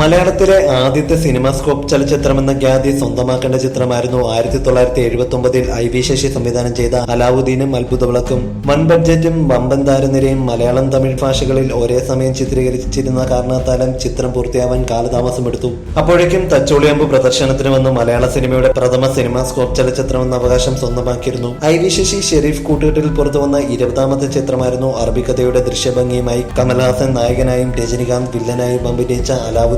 മലയാളത്തിലെ ആദ്യത്തെ സിനിമാസ്കോപ്പ് ചലച്ചിത്രമെന്ന ഖ്യാതി സ്വന്തമാക്കേണ്ട ചിത്രമായിരുന്നു ആയിരത്തി തൊള്ളായിരത്തി എഴുപത്തി ഒമ്പതിൽ ഐ വി ശശി സംവിധാനം ചെയ്ത അലാവുദ്ദീനും അത്ഭുതവിളക്കും. വൻ ബഡ്ജറ്റും വമ്പൻ താരനിരയും മലയാളം തമിഴ് ഭാഷകളിൽ ഒരേ സമയം ചിത്രീകരിച്ചിരുന്ന കാരണത്താലും ചിത്രം പൂർത്തിയാവാൻ കാലതാമസം എടുത്തു അപ്പോഴേക്കും തച്ചോളിയമ്പ് പ്രദർശനത്തിന് വന്ന് മലയാള സിനിമയുടെ പ്രഥമ സിനിമാസ്കോപ്പ് ചലച്ചിത്രമെന്ന അവകാശം സ്വന്തമാക്കിയിരുന്നു. ഐ വി ശശി ഷെരീഫ് കൂട്ടുകെട്ടിൽ പുറത്തുവന്ന ഇരുപതാമത്തെ ചിത്രമായിരുന്നു അറബിക്കഥയുടെ ദൃശ്യഭംഗിയുമായി കമൽഹാസൻ നായകനായും രജനികാന്ത് വില്ലനായും അഭിനയിച്ച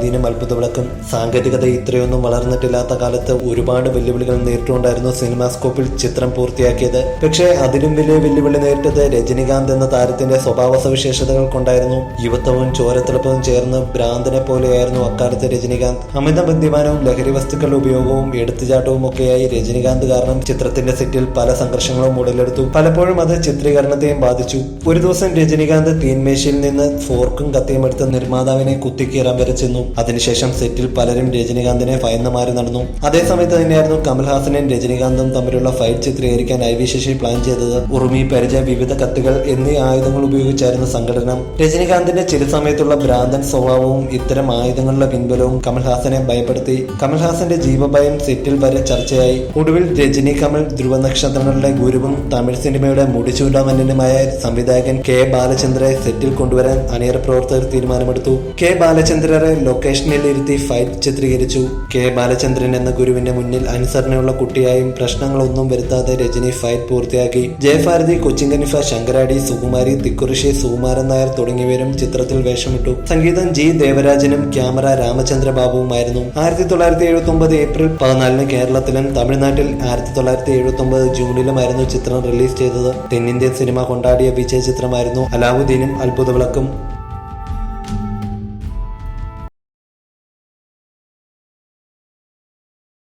അലാവുദ്ദീനും അത്ഭുതവിളക്കും സാങ്കേതികത ഇത്രയൊന്നും വളർന്നിട്ടില്ലാത്ത കാലത്ത് ഒരുപാട് വെല്ലുവിളികൾ നേരിട്ടുകൊണ്ടായിരുന്നു സിനിമാസ്കോപ്പിൽ ചിത്രം പൂർത്തിയാക്കിയത്. പക്ഷേ അതിലും വലിയ വെല്ലുവിളി നേരിട്ടത് രജനികാന്ത് എന്ന താരത്തിന്റെ സ്വഭാവ സവിശേഷതകൾ കൊണ്ടായിരുന്നു. യുവത്വവും ചോരത്തിളപ്പവും ചേർന്ന് ഭ്രാന്തനെ പോലെയായിരുന്നു അക്കാലത്തെ രജനികാന്ത്. അമിത ബന്ധിമാനവും ലഹരി വസ്തുക്കളുടെ ഉപയോഗവും എടുത്തുചാട്ടവും ഒക്കെയായി രജനികാന്ത് കാരണം ചിത്രത്തിന്റെ സെറ്റിൽ പല സംഘർഷങ്ങളും ഉടലെടുത്തു. പലപ്പോഴും അത് ചിത്രീകരണത്തെയും ബാധിച്ചു. ഒരു ദിവസം രജനികാന്ത് തീൻമേശയിൽ നിന്ന് ഫോർക്കും കത്തിയും എടുത്ത് നിർമ്മാതാവിനെ കുത്തിക്കീറാൻ വരെ ചെന്നു. അതിനുശേഷം സെറ്റിൽ പലരും രജനീകാന്തിനെ ഭയന്ന് മാറി നടന്നു. അതേസമയത്ത് തന്നെയായിരുന്നു കമൽഹാസനും രജനീകാന്തും തമ്മിലുള്ള ഫൈറ്റ് ചിത്രീകരിക്കാൻ ഐ വി ശശി പ്ലാൻ ചെയ്തത്. ഉറുമി പരിചയ വിവിധ കത്തുകൾ എന്നീ ആയുധങ്ങൾ ഉപയോഗിച്ചായിരുന്നു സംഘടന. രജനീകാന്തിന്റെ ചില സമയത്തുള്ള ഭ്രാന്തൻ സ്വഭാവവും ഇത്തരം ആയുധങ്ങളുടെ പിൻബലവും കമൽഹാസനെ ഭയപ്പെടുത്തി. കമൽഹാസന്റെ ജീവഭയം സെറ്റിൽ വരെ ചർച്ചയായി. ഒടുവിൽ രജനി കമൽ ധ്രുവ നക്ഷത്രങ്ങളുടെ ഗുരുവും തമിഴ് സിനിമയുടെ മുടിച്ചൂടാമന്യനുമായ സംവിധായകൻ കെ ബാലചന്ദ്രയെ സെറ്റിൽ കൊണ്ടുവരാൻ അണിയറ പ്രവർത്തകർ തീരുമാനമെടുത്തു. കെ ബാലചന്ദ്രരെ ലൊക്കേഷനിൽ ഇരുത്തി ഫൈറ്റ് ചിത്രീകരിച്ചു. കെ. ബാലചന്ദ്രൻ എന്ന ഗുരുവിന്റെ മുന്നിൽ അനുസരണയുള്ള കുട്ടിയായും പ്രശ്നങ്ങളൊന്നും വരുത്താതെ രജനി ഫൈറ്റ് പൂർത്തിയാക്കി. ജയഭാരതി കൊച്ചിങ്കനിഫ ശങ്കരാടി സുകുമാരി തിക്കുറിശി സുകുമാരൻ നായർ തുടങ്ങിയവരും ചിത്രത്തിൽ വേഷമിട്ടു. സംഗീതം ജി. ദേവരാജനും ക്യാമറ രാമചന്ദ്ര ബാബുവുമായിരുന്നു ആയിരത്തി തൊള്ളായിരത്തി എഴുപത്തി ഒമ്പത് ഏപ്രിൽ പതിനാലിന് കേരളത്തിലും തമിഴ്നാട്ടിൽ ആയിരത്തി തൊള്ളായിരത്തി എഴുപത്തി ഒമ്പത് ജൂണിലുമായിരുന്നു ചിത്രം റിലീസ് ചെയ്തത്. തെന്നിന്ത്യൻ സിനിമ കൊണ്ടാടിയ വിജയ ചിത്രമായിരുന്നു അലാവുദ്ദീനും അത്ഭുതവിളക്കും.